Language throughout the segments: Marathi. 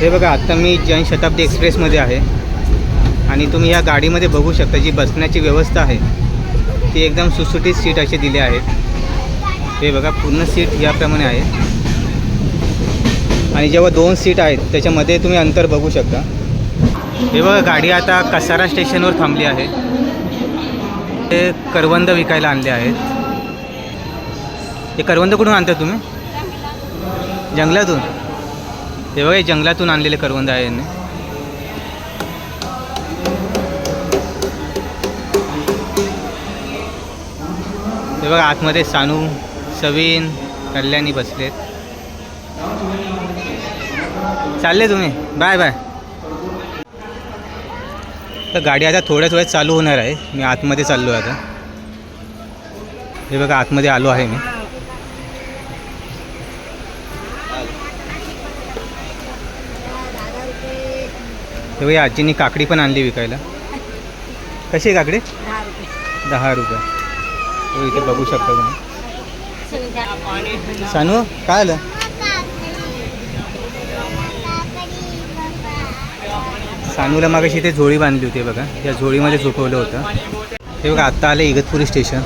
हे बघा आत्ता मी जैन शताब्दी एक्सप्रेसमध्ये आहे. आणि तुम्ही या गाडीमध्ये बघू शकता जी बसण्याची व्यवस्था आहे ती एकदम सुटसुटीत सीट असे दिले आहेत. हे बघा पूर्ण सीट याप्रमाणे आहे. आणि जेव्हा दोन सीट आहेत त्याच्यामध्ये तुम्ही अंतर बघू शकता. हे बघा गाडी आता कसारा स्टेशनवर थांबली आहे. ते करवंद विकायला आणले आहेत. हे करवंद कुठून आणता तुम्ही? जंगलातून? हे बघा हे जंगलातून आणलेले करवंद आहे यांनी हे बघा आतमध्ये सानू सवीन कल्याणी बसलेत. चालले तुम्ही? Bye bye. तर गाडी आता थोड्याच वेळात चालू होणार आहे. मी आतमध्ये चाललो आहे आता. हे बघा आतमध्ये आलो आहे मी. तेव्हा बघा आजीनी काकडी पण आणली विकायला. कशी आहे काकडी? दहा रुपये. तो इथे बघू शकता तुम्ही. सानू काय आलं? सानूला मागाशी इथे झोळी बांधली होती बघा. त्या झोळीमध्ये झोपवलं होतं. ते बघा आत्ता आलं इगतपुरी स्टेशन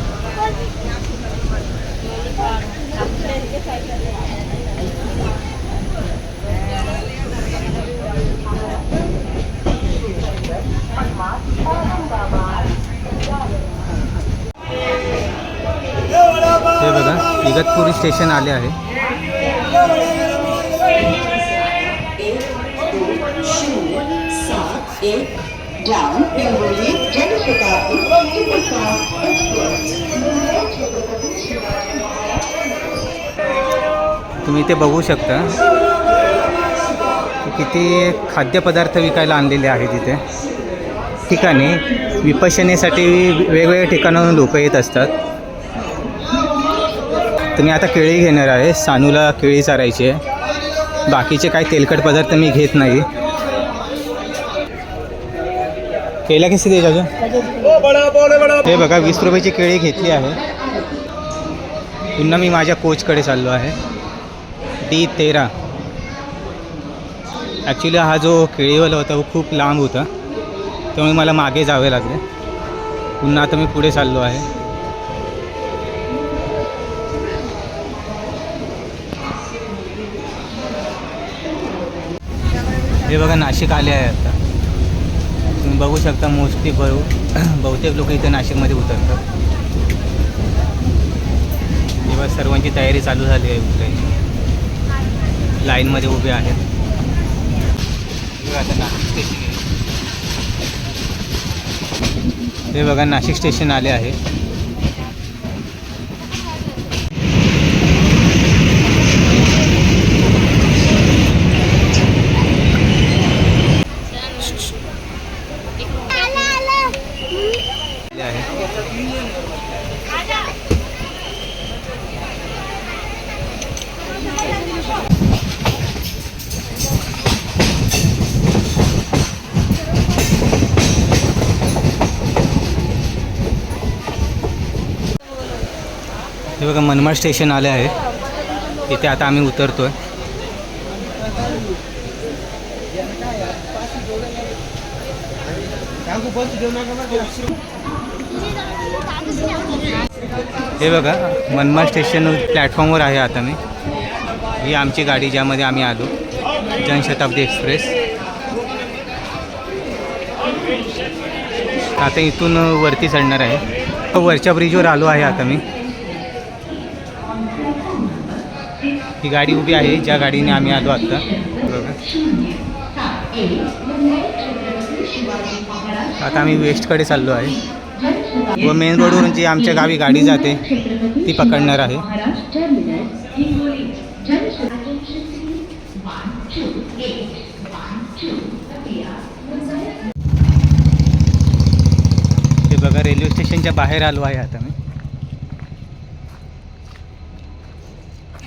हे बघा इगतपुरी स्टेशन आले आहे. तुम्ही इथे बघू शकता किती खाद्यपदार्थ विकायला आणलेले आहेत इथे. ठिकाणी विपशनेसाठी वेगवेगळ्या ठिकाणाहून लोक येत असतात. तर मी आता केळी घेणार आहे. सानूला केळी चारायची आहे. बाकीचे काही तेलकट पदार्थ मी घेत नाही. केला कशी दे अजून? हे बघा वीस रुपयाची केळी घेतली आहे. पुन्हा मी माझ्या कोचकडे चाललो आहे. डी तेरा. ॲक्च्युली हा जो केळीवाला होता तो खूप लांब होता. त्यामुळे मला मागे जावे लागले. पुन्हा आता मी पुढे चाललो आहे. हे बघा नाशिक आले आहे आता. तुम्ही बघू शकता मोस्टली बहु बहुतेक लोक इथे नाशिकमध्ये उतरतात. तेव्हा सर्वांची तयारी चालू झाली आहे उतरायची लाईनमध्ये उभे आहेत. आता नाशिक स्टेशन हे बघा नाशिक स्टेशन आले आहे. बघा मनमाड स्टेशन आले आहे. इथे आता आम्ही उतरतो आहे हे बघा मनमाड स्टेशन प्लॅटफॉर्मवर आहे आता मी. ही आमची गाडी ज्यामध्ये आम्ही आलो. जनशताब्दी एक्सप्रेस. आता इथून वरती चढणार आहे. वरच्या ब्रिजवर आलो आहे आता मी. ही गाडी उभी आहे ज्या गाडीने आम्ही आलो आत्ता. आता आम्ही वेस्टकडे चाललो आहे. व मेन रोडवरून जी आमच्या गावी गाडी जाते ती पकडणार आहे. हे बघा रेल्वे स्टेशनच्या बाहेर आलो आहे आता मी.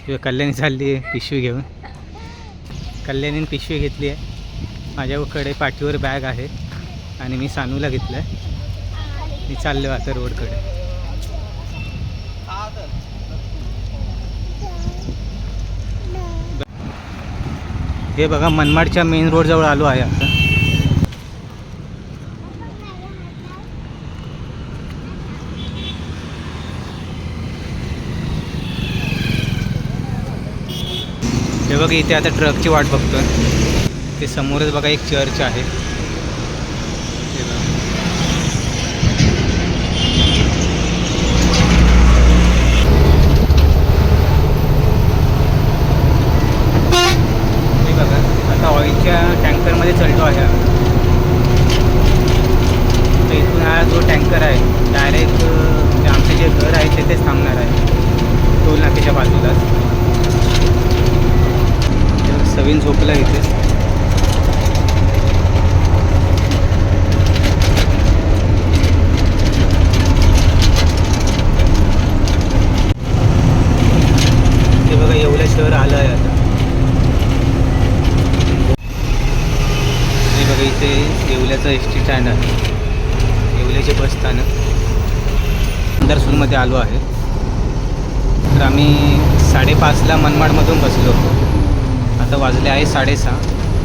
किंवा कल्याणी चालली आहे पिशवी घेऊन. कल्याणीने पिशवी घेतली आहे. माझ्याकडे पाठीवर बॅग आहे आणि मी सानूला घेतलं आहे मी चाललो आता रोडकडे. हे बघा मनमाडच्या मेन रोडजवळ आलो आहे आता. बघा इथे आता ट्रकची वाट बघतोय. ते समोरच बघा एक चर्च आहे. हे बघा. आता ऑइलच्या टँकरमध्ये चढलो आहे तर इथून हा जो टँकर आहे डायरेक्ट म्हणजे आमचे जे घर आहे तिथेच थांबणार आहे टोल नाक्याच्या बाजूलाच नवीन झोपला इथे. ते बघा येवला शहर आलं आहे आता. हे बघा इथे येवल्याचं एस टी स्टँड आहे. येवल्याचे बस स्थानक. अंदरसूलमध्ये आलो आहे. तर आम्ही साडेपाचला मनमाडमधून बसलो होतो. आता वाजले आहे साडेसहा.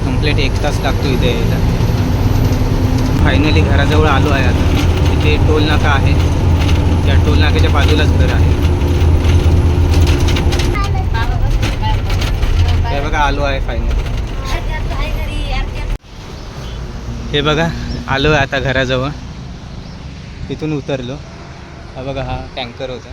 कंप्लीट एक तास लागतो इथे यायला. फायनली घराजवळ आलो आहे आता. इथे टोल नाका आहे. त्या टोल नाक्याच्या बाजूलाच घर आहे. हे बघा आलो आहे फायनल हे बघा आलो आहे आता घराजवळ. तिथून उतरलो. हा बघा हा टँकर होता.